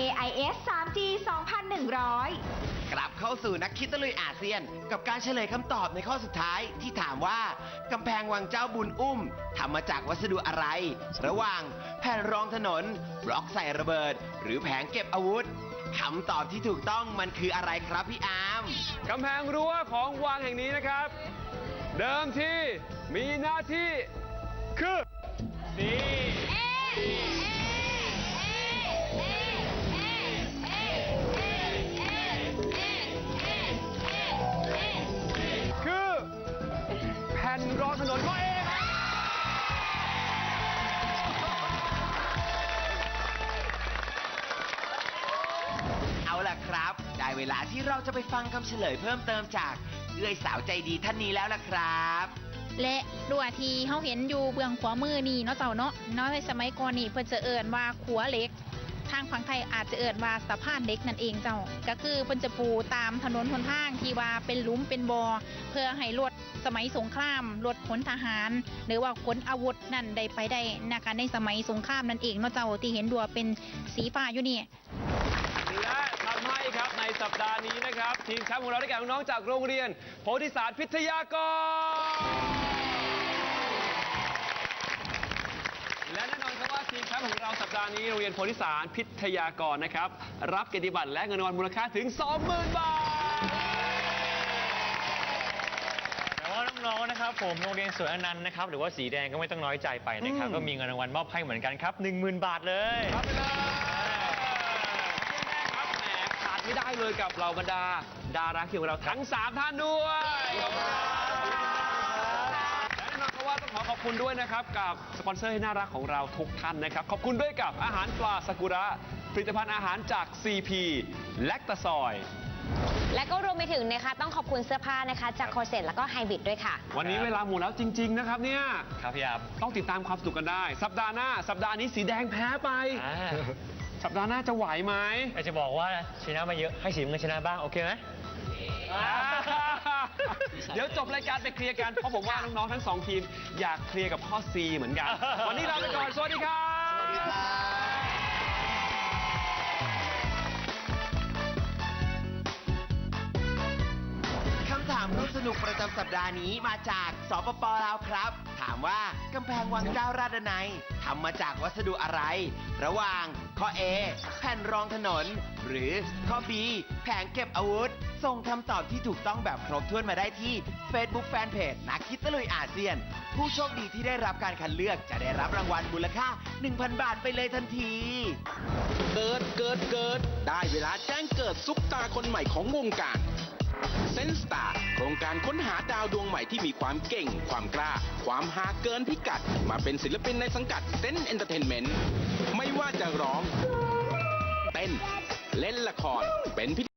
AIS 3G 2100 กลับเข้าสู่นักคิดตะลุยอาเซียน กับการเฉลยคำตอบในข้อสุดท้ายที่ถามว่ากำแพงวังเจ้าบุญอุ้มทำมาจากวัสดุอะไร ระหว่างแผ่นรองถนน บล็อกใส่ระเบิด หรือแผงเก็บอาวุธคำตอบที่ถูกต้องมันคืออะไรครับพี่อาร์มกำแพงรั้วของวังแห่งนี้นะครับ เดิมทีมีหน้าที่คือนี่ ผ่นรองถนนก็เองครับเอาล่ะครับ ได้เวลาที่เราจะไปฟังคำเฉลยเพิ่มเติมจากเอื้อยสาวใจดีท่านนี้แล้วล่ะครับ และดัวที่เขาเห็นอยู่เบื้องขวามือนี่เนาะเจ้าเนาะเนาะในสมัยก่อนนี่เพิ่นจะเอิ้นว่าขัวเหล็ก ทางฝั่งไทยอาจจะเอิ้นว่าสะพานเหล็กนั่นเองเจ้า ก็คือเพิ่นจะปูตามถนนหนทางที่ว่าเป็นหลุมเป็นบ่อเพื่อให้รถสมัยสงครามรถขนทหาร หรือว่าขนอาวุธนั่นได้ไปได้นะคะในสมัยสงครามนั่นเองเนาะเจ้าที่เห็นดัวเป็นสีฟ้าอยู่นี่และทำให้ครับในสัปดาห์นี้นะครับ ทีมแชมป์ของเราได้แก่น้องๆจากโรงเรียน โพธิสารพิทยากร เราสัปดาห์นี้โรงเรียนโพธิสารพิทยากรนะครับ รับเกียรติบัตรและเงินรางวัลมูลค่าถึง 20,000 บาท แต่ว่าน้องๆนะครับผมโรงเรียนสวนอนันต์นะครับหรือว่าสีแดงก็ไม่ต้องน้อยใจไปนะครับอืมก็มีเงินรางวัลมอบให้เหมือนกันครับ10,000 บาทเลย รับไปเลยครับแหมขาดไม่ได้เลยกับเราบรรดา ดาราคิวของเราทั้ง 3 ท่านด้วยขอบคุณครับ ว่าต้องขอขอบคุณด้วยนะครับกับสปอนเซอร์ที่น่ารักของเราทุกท่านนะครับ ขอบคุณด้วยกับอาหารปลาซากุระ ผลิตภัณฑ์อาหารจาก CP แลคตาซอย และก็รวมไปถึงนะคะ ต้องขอบคุณเสื้อผ้านะคะ จากคอเซ็ตแล้วก็ไฮบิดด้วยค่ะ วันนี้เวลาหมดแล้วจริง ๆ นะครับเนี่ย ครับพี่อาร์มต้องติดตามความสนุกกันได้ สัปดาห์หน้า สัปดาห์นี้สีแดงแพ้ไป อ่าสัปดาห์หน้าจะไหวไหม อยากจะบอกว่าชนะมาเยอะให้สีน้ำเงินชนะบ้าง โอเคไหม เดี๋ยวจบรายการไปเคลียร์กัน เพราะผมว่าน้องๆทั้งสองทีมอยากเคลียร์กับข้อ C เหมือนกัน วันนี้ลาไปก่อน สวัสดีครับคำถามร่วมสนุกประจำสัปดาห์นี้มาจากสปปลาวครับ ถามว่ากำแพงวังเจ้าราชนัยทำมาจากวัสดุอะไร ระหว่างข้อ A แผ่นรองถนน หรือข้อ B แผงเก็บอาวุธ ส่งคำตอบที่ถูกต้องแบบครบถ้วนมาได้ที่ Facebook Fanpage นักคิดตะลุยอาเซียน ผู้โชคดีที่ได้รับการคัดเลือกจะได้รับรางวัลมูลค่า 1,000 บาทไปเลยทันที เกิดเกิดเกิด ได้เวลาแจ้งเกิดซุปตาคนใหม่ของวงการเซนสตาร์โครงการค้นหาดาวดวงใหม่ที่มีความเก่ง ความกล้า ความหาเกินพิกัด มาเป็นศิลปินในสังกัดเซนเอนเตอร์เทนเมนต์ไม่ว่าจะร้อง เต้น เล่นละครเป็นพิ